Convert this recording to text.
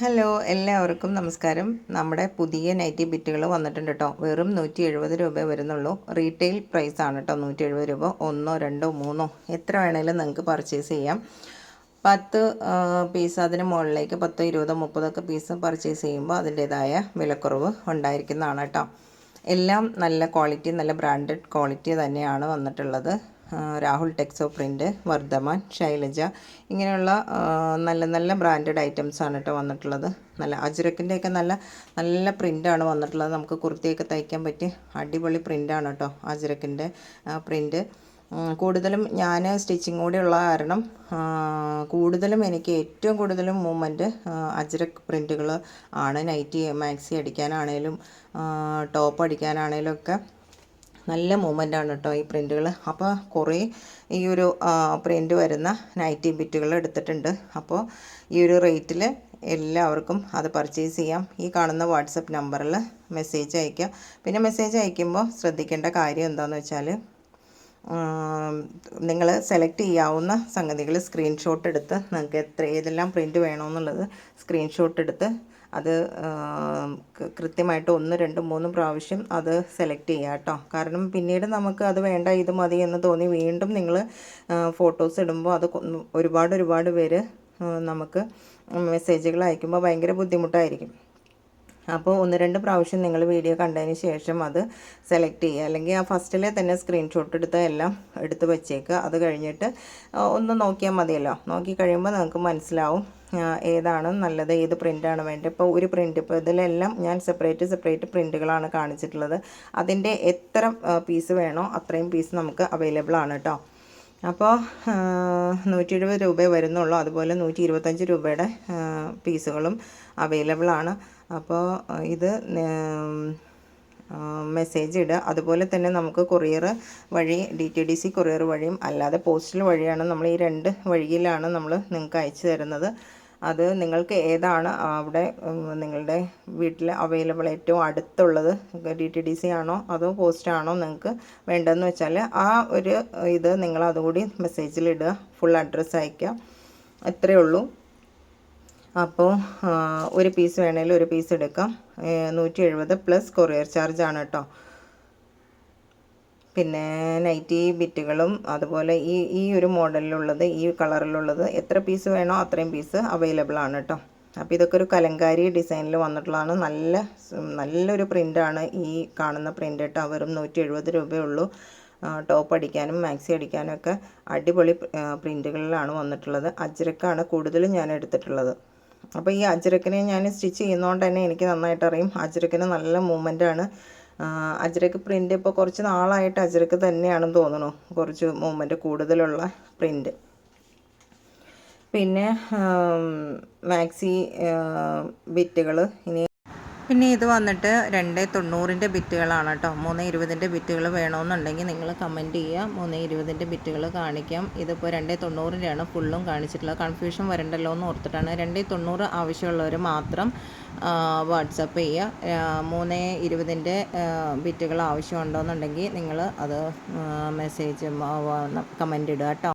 Hello എല്ലാവർക്കും നമസ്കാരം. നമ്മുടെ പുതിയ നൈറ്റി ബിറ്റുകൾ വന്നിട്ടുണ്ട് കേട്ടോ. വെറും നൂറ്റി എഴുപത് രൂപ വരുന്നുള്ളൂ. റീറ്റെയിൽ പ്രൈസ് ആണ് കേട്ടോ. നൂറ്റി എഴുപത് രൂപ. ഒന്നോ രണ്ടോ മൂന്നോ. എത്ര വേണേലും നിങ്ങൾക്ക് പർച്ചേസ് ചെയ്യാം. പത്ത് പീസ് അതിന് മുകളിലേക്ക് പത്തോ ഇരുപതോ മുപ്പതൊക്കെ പീസ് പർച്ചേസ് ചെയ്യുമ്പോൾ അതിന്റേതായ വിലക്കുറവ് ഉണ്ടായിരിക്കുന്നതാണ് കേട്ടോ. എല്ലാം നല്ല ക്വാളിറ്റി നല്ല ബ്രാൻഡഡ് ക്വാളിറ്റി തന്നെയാണ് വന്നിട്ടുള്ളത്. രാഹുൽ ടെക്സോ പ്രിന്റ് വർദ്ധമാൻ ശൈലജ ഇങ്ങനെയുള്ള നല്ല നല്ല ബ്രാൻഡഡ് ഐറ്റംസാണ് കേട്ടോ വന്നിട്ടുള്ളത്. നല്ല അജ്രക്കിന്റെയൊക്കെ നല്ല നല്ല പ്രിന്റാണ് വന്നിട്ടുള്ളത്. നമുക്ക് കുർത്തിയൊക്കെ തയ്ക്കാൻ പറ്റിയ അടിപൊളി പ്രിന്റാണ് കേട്ടോ അജ്രക്കിന്റെ പ്രിന്റ് കൂടുതലും ഞാൻ സ്റ്റിച്ചിങ് കൂടി ഉള്ള കാരണം കൂടുതലും എനിക്ക് ഏറ്റവും കൂടുതലും മൂവ്മെന്റ് അജ്രക് പ്രിന്റുകൾ ആണ്. നൈറ്റി മാക്സി അടിക്കാനാണേലും ടോപ്പ് അടിക്കാനാണേലും ഒക്കെ നല്ല മൂമെന്റ് ആണ് കേട്ടോ ഈ പ്രിന്റുകൾ അപ്പോൾ കുറേ ഈ ഒരു പ്രിന്റ് വരുന്ന നൈറ്റി ബിറ്റുകൾ എടുത്തിട്ടുണ്ട്. അപ്പോൾ ഈ ഒരു റേറ്റിൽ എല്ലാവർക്കും അത് പർച്ചേസ് ചെയ്യാം. ഈ കാണുന്ന വാട്സപ്പ് നമ്പറിൽ മെസ്സേജ് അയയ്ക്കുക പിന്നെ മെസ്സേജ് അയക്കുമ്പോൾ ശ്രദ്ധിക്കേണ്ട കാര്യം എന്താണെന്ന് വെച്ചാൽ നിങ്ങൾ സെലക്ട് ചെയ്യാവുന്ന സംഗതികൾ സ്ക്രീൻഷോട്ട് എടുത്ത് നിങ്ങൾക്ക് എത്ര ഏതെല്ലാം പ്രിന്റ് വേണമെന്നുള്ളത് സ്ക്രീൻഷോട്ട് എടുത്ത് അത് കൃത്യമായിട്ട് ഒന്ന് രണ്ട് മൂന്ന് പ്രാവശ്യം അത് സെലക്ട് ചെയ്യുക കേട്ടോ. കാരണം പിന്നീട് നമുക്ക് അത് വേണ്ട ഇത് മതി എന്ന് തോന്നി വീണ്ടും നിങ്ങൾ ഫോട്ടോസ് ഇടുമ്പോൾ അത് ഒരുപാട് ഒരുപാട് പേര് നമുക്ക് മെസ്സേജുകൾ അയക്കുമ്പോൾ ഭയങ്കര ബുദ്ധിമുട്ടായിരിക്കും. അപ്പോൾ ഒന്ന് രണ്ട് പ്രാവശ്യം നിങ്ങൾ വീഡിയോ കണ്ടതിന് ശേഷം അത് സെലക്ട് ചെയ്യുക. അല്ലെങ്കിൽ ആ ഫസ്റ്റിലെ തന്നെ സ്ക്രീൻഷോട്ട് എടുത്ത് എല്ലാം എടുത്ത് വെച്ചേക്കുക. അത് കഴിഞ്ഞിട്ട് ഒന്ന് നോക്കിയാൽ മതിയല്ലോ. നോക്കി കഴിയുമ്പോൾ നിങ്ങൾക്ക് മനസ്സിലാവും ഏതാണ് നല്ലത് ഏത് പ്രിന്റാണ് വേണ്ടത്. ഇപ്പോൾ ഒരു പ്രിന്റ് ഇപ്പോൾ ഇതിലെല്ലാം ഞാൻ സെപ്പറേറ്റ് സെപ്പറേറ്റ് പ്രിന്റുകളാണ് കാണിച്ചിട്ടുള്ളത്. അതിന്റെ എത്ര പീസ് വേണോ അത്രയും പീസ് നമുക്ക് അവൈലബിൾ ആണ് കേട്ടോ. അപ്പോൾ നൂറ്റി എഴുപത് രൂപയെ വരുന്നുള്ളൂ. അതുപോലെ നൂറ്റി ഇരുപത്തഞ്ച് രൂപയുടെ പീസുകളും അവൈലബിൾ ആണ്. അപ്പോൾ ഇത് മെസ്സേജ് ഇടുക. അതുപോലെ തന്നെ നമുക്ക് കൊറിയർ വഴി D T D C courier വഴിയും അല്ലാതെ പോസ്റ്റൽ വഴിയാണ് നമ്മൾ ഈ രണ്ട് വഴിയിലാണ് നമ്മൾ നിങ്ങൾക്ക് അയച്ചു തരുന്നത്. അത് നിങ്ങൾക്ക് ഏതാണ് അവിടെ നിങ്ങളുടെ വീട്ടിൽ അവൈലബിൾ ഏറ്റവും അടുത്തുള്ളത്? ഡി ടി ഡി സി ആണോ അതോ പോസ്റ്റ് ആണോ നിങ്ങൾക്ക് വേണ്ടതെന്ന് വെച്ചാൽ ആ ഒരു ഇത് നിങ്ങൾ അതുകൂടി മെസ്സേജിലിടുക ഫുൾ അഡ്രസ്സ് അയയ്ക്കുക. അത്രയേ ഉള്ളൂ. അപ്പോൾ ഒരു പീസ് വേണമെങ്കിൽ ഒരു പീസ് എടുക്കാം. നൂറ്റി എഴുപത് പ്ലസ് കൊറിയർ ചാർജ് ആണ് കേട്ടോ പിന്നെ നൈറ്റി ബിറ്റുകളും അതുപോലെ ഈ ഈ ഒരു മോഡലിലുള്ളത് ഈ കളറിലുള്ളത് എത്ര പീസ് വേണോ അത്രയും പീസ് അവൈലബിൾ ആണ് കേട്ടോ അപ്പോൾ ഇതൊക്കെ ഒരു കലങ്കാരി ഡിസൈനിൽ വന്നിട്ടുള്ളതാണ്. നല്ല നല്ലൊരു പ്രിന്റാണ് ഈ കാണുന്ന പ്രിന്റ് കേട്ടോ വെറും നൂറ്റി എഴുപത് രൂപയുള്ളൂ ടോപ്പ് അടിക്കാനും മാക്സി അടിക്കാനും ഒക്കെ അടിപൊളി പ്രിന്റുകളിലാണ് വന്നിട്ടുള്ളത്. അജ്രക്കാണ് കൂടുതലും ഞാൻ എടുത്തിട്ടുള്ളത്. അപ്പോൾ ഈ അജ്രക്കിനെ ഞാൻ സ്റ്റിച്ച് ചെയ്യുന്നതുകൊണ്ട് തന്നെ എനിക്ക് നന്നായിട്ട് അറിയും. അജ്രക്കിന് നല്ല മൂവ്മെന്റ് ആണ്. അജ്രക്ക് പ്രിന്റ് ഇപ്പോൾ കുറച്ച് നാളായിട്ട് അജ്രക്ക് തന്നെയാണെന്ന് തോന്നുന്നു. കുറച്ച് മൂവ്മെന്റ് കൂടുതലുള്ള പ്രിന്റ് പിന്നെ മാക്സി ബിറ്റുകൾ ഇനി പിന്നെ ഇത് വന്നിട്ട് രണ്ട് തൊണ്ണൂറിന്റെ ബിറ്റുകളാണ് കേട്ടോ. മൂന്ന് ഇരുപതിന്റെ ബിറ്റുകൾ വേണമെന്നുണ്ടെങ്കിൽ നിങ്ങൾ കമന്റ് ചെയ്യുക. മൂന്ന് ഇരുപതിന്റെ ബിറ്റുകൾ കാണിക്കാം. ഇതിപ്പോൾ രണ്ട് തൊണ്ണൂറിന്റെയാണ് ഫുള്ളും കാണിച്ചിട്ടുള്ളത്. കൺഫ്യൂഷൻ വരണ്ടല്ലോ എന്ന് ഓർത്തിട്ടാണ് രണ്ട് തൊണ്ണൂറ് ആവശ്യമുള്ളവർ മാത്രം വാട്സപ്പ് ചെയ്യുക. മൂന്ന് ഇരുപതിന്റെ ബിറ്റുകൾ ആവശ്യമുണ്ടോയെന്നുണ്ടെങ്കിൽ നിങ്ങൾ അത് മെസ്സേജ് കമന്റ് ഇടുക കേട്ടോ.